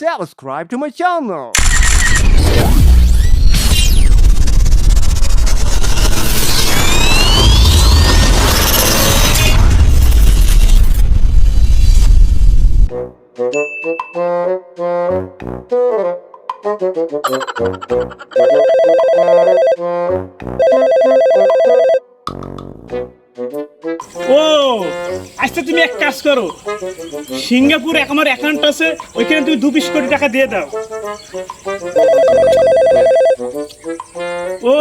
subscribe to my channel. ও আচ্ছা তুমি এক কাজ করো। সিঙ্গাপুর আমার অ্যাকাউন্ট আছে, ওইখানে তুমি দু বিশ কোটি টাকা দিয়ে দাও। ও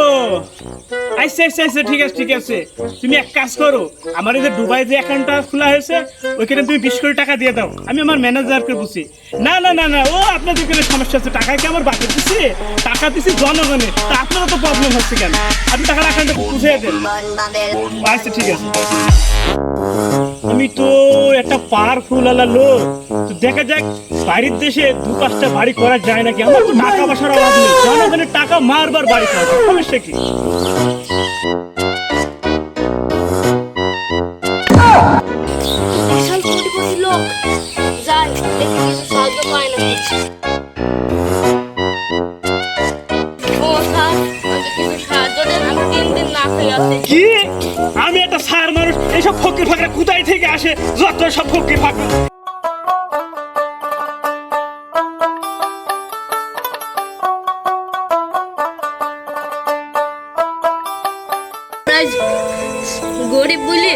আচ্ছা আচ্ছা আচ্ছা ঠিক আছে ঠিক আছে। তুমি এক কাজ করো, আমার যে দুবাই যে অ্যাকাউন্টটা খোলা হয়েছে, ওইখানে তুমি বিশ কোটি টাকা দিয়ে দাও। আমি আমার ম্যানেজারকে বুঝি না না না না, ও আপনাদের কোনো সমস্যা আছে টাকা কি আমার বাকি দিচ্ছি টাকা দিচ্ছি জনগণে, তা আপনারও তো প্রবলেম হচ্ছে কেন? আপনি টাকার অ্যাকাউন্টে বুঝিয়ে দেন। আচ্ছা ঠিক আছে। আমি তো একটা পাওয়ারফুল আলা লোক। তো দেখা যাক বাইরের দেশে দু পাঁচটা বাড়ি করা যায় নাকি? আমার তো টাকা পয়সার অভাব নেই। জনগণের টাকা মারবার বাড়ি করা সমস্যা কি? বিশাল কোটিপতি লোক। যাই দেখি কিছু সাহায্য পায় না। ও স্যার আমাকে কিছু সাহায্য দেন। আমি তিন দিন না খেয়ে আছি। কি? একটা সার মানুষ এইসব ফকির ফাঁকরা কোথায় থেকে আসে? যত সব ফকির ফাঁকরা। গরিব বলি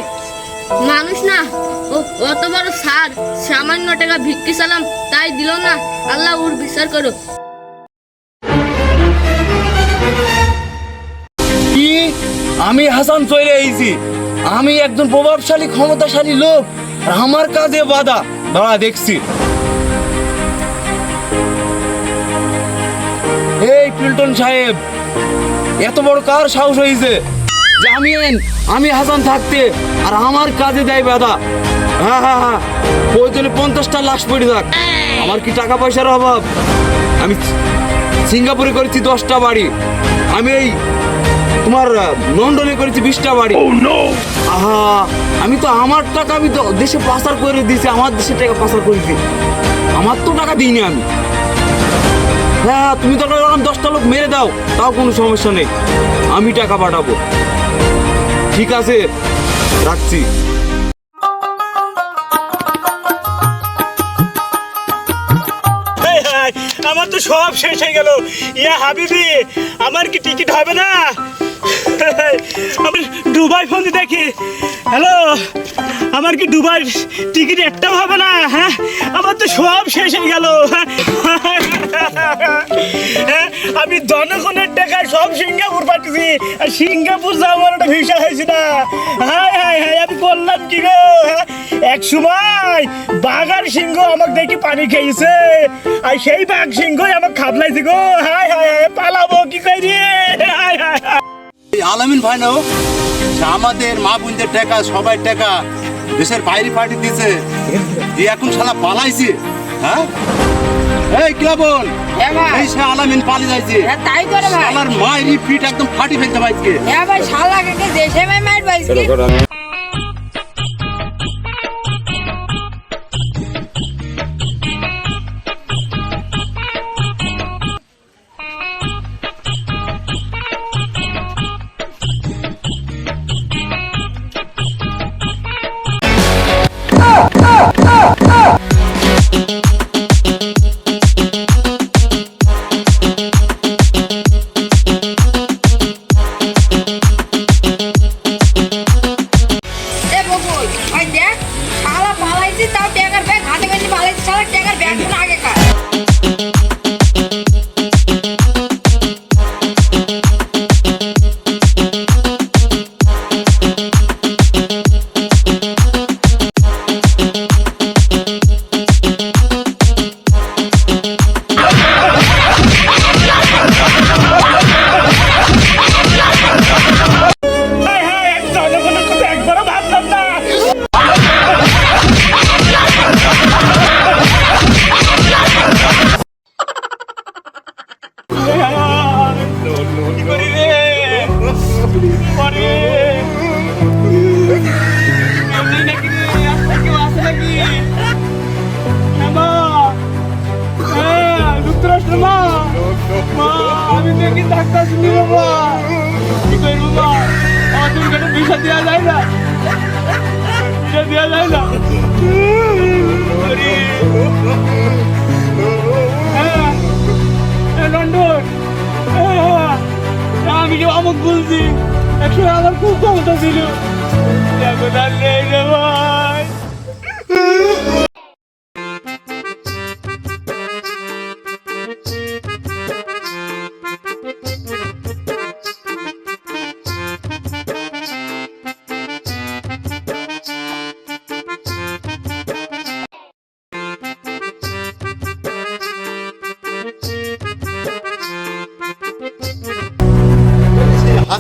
মানুষ না। ও অত বড় সার সামান্য টাকা ভিক্ষি চালাম তাই দিল না। আল্লাহ ওর বিচার করো কি? আমি হাসান চলে আইছি। আমি একজন প্রভাবশালী, ক্ষমতাশালী লোক, আর আমার কাজে বাধা। দাঁড়া, দেখছি। এই পিল্টন সাহেব, এত বড় কার সাহস হয়েছে? যে আমি আমি হাসান থাকতে, আর আমার কাজে দেয় বাধা। হ্যাঁ হ্যাঁ হ্যাঁ প্রয়োজনে পঞ্চাশটা লাশ পড়ে থাক। আমার কি টাকা পয়সার অভাব? আমি সিঙ্গাপুরে করেছি দশটা বাড়ি। আমি এই তোমার লন্ডনে করেছি বিশটা বাড়ি। আহা আমি তো আমার টাকা আমি তো দেশে পাচার করে দিয়েছি আমার দেশে টাকা পাচার করে করেছি আমার তো টাকা দিইনি আমি। হ্যাঁ হ্যাঁ, তুমি তো ওরকম দশটা লোক মেরে দাও তাও কোনো সমস্যা নেই। আমি টাকা পাঠাবো। ঠিক আছে রাখছি। আমার তো সব শেষ হয়ে গেল। ইয়া হাবিবি আমার কি টিকিট হবে না? আমি দুবাই ফোন দেখি। হ্যালো? আমার কি দুবাই টিকিট একটাও হবে না হ্যাঁ? আমার তো সব শেষ হয়ে গেল। হ্যাঁ, আমি জনগণের টাকায় সব সিঙ্গাপুর পাঠিয়েছি আর সিঙ্গাপুর যাওয়ার একটা ভিসা হয়েছে না। হায় হায় হায় আমি করলাম কি গো? হ্যাঁ? এক সময় বাঘার সিংহ আমাকে দেখি পানি খেয়েছে আর সেই বাঘ সিংহই আমাকে খাবলাইছে গো। হায় হায় হায় পালাবো কি করি আলামিন ভাই নাও। সে আমাদের মা বোনদের টাকা সবাই টাকা দেশের বাইরে পাঠিয়ে দিয়েছে। যে এখন শালা পালাইছে হ্যাঁ? এই সে আলামিন পালিয়ে যাইছে। তাই করে ভাই। শালার মায়েরই পিঠ একদম ফাটি ফেলতে পাইছে হ্যাঁ ভাই শালাকে দেশে মাই মার পাইছি Yeah. কি ডাক্তার শুনি বাবা? কি করব মা? আমার তুমি কেন বিষা দেওয়া যায় না। বিষা দেওয়া যায় না। হ্যাঁ, লন্ডন। হ্যাঁ, আমি যে অমুক বলছি? একসময় আমার খুব ক্ষমতা ছিল। ভাই।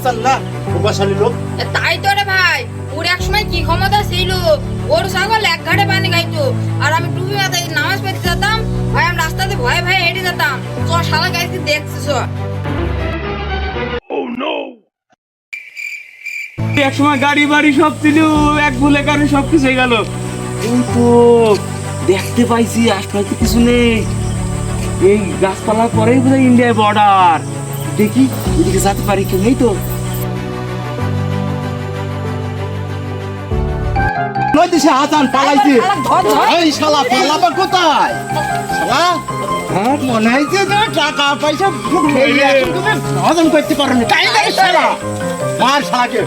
হাসান না প্রভাবশালী লোক। তাই তো রে ভাই। ওর এক সময় কি ক্ষমতা ছিল? ওর ছাগল এক ঘাটে পানি খাইতো। আর আমি টুপি মাথায় নামাজ পড়তে যেতাম ভাই আমি রাস্তাতে ভয়ে ভয়ে হেঁটে যেতাম। চ শালা গাইতে দেখছিস এক সময় গাড়ি বাড়ি সব ছিল এক ভুলে কারণে সব কিছু হয়ে গেল। এই তো দেখতে পাইছি আশপাশে কিছু নেই। এই গাছপালা পরেই বোধ ইন্ডিয়ার বর্ডার দেখি এদিকে যেতে পারি কেউ নেই তো? দেশে হাসান পালাইছে। এই শালা পালাবা কোথায়? শালা হ্যাঁ মনে যে টাকা পয়সা খেয়ে এখন তুমি হজম করতে পারো না। তাই তাই শালা? মার শালাকে।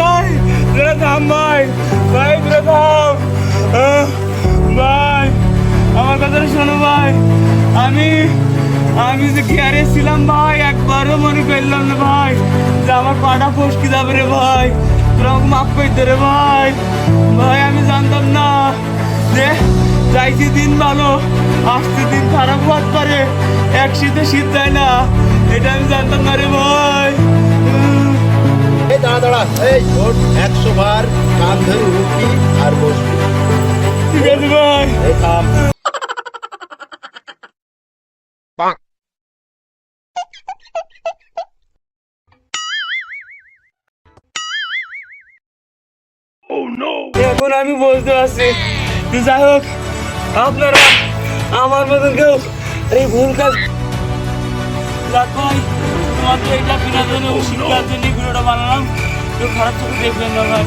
ভাই ভাই ভাই ভাই আমার কথাটা শোনো ভাই। আমি আমি যে কেয়ারে ছিলাম ভাই একবারও মনে করলাম না ভাই যে আমার পাটা ফসকি যাবে রে ভাই। তোরা মাফ করে দে রে ভাই। ভাই আমি জানতাম না যে যাইছি দিন ভালো আসতে দিন খারাপ হওয়ার পারে এক শীতে শীত যায় না। এটা আমি জানতাম না রে ভাই। এই দাঁড়া দাঁড়া এই একশো বার কান ধরে উঠবি আর বসবি। ঠিক আছে ভাই। আমি বলতে পারছি। যাই হোক, আপনারা আমার মতন কেউ এই ভুল কাজ এটা বানালাম। খারাপ দেখবেন না